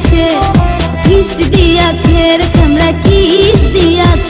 দিয়াছে কিস দিয়াছে রে চামড়া কিস দিয়াছে।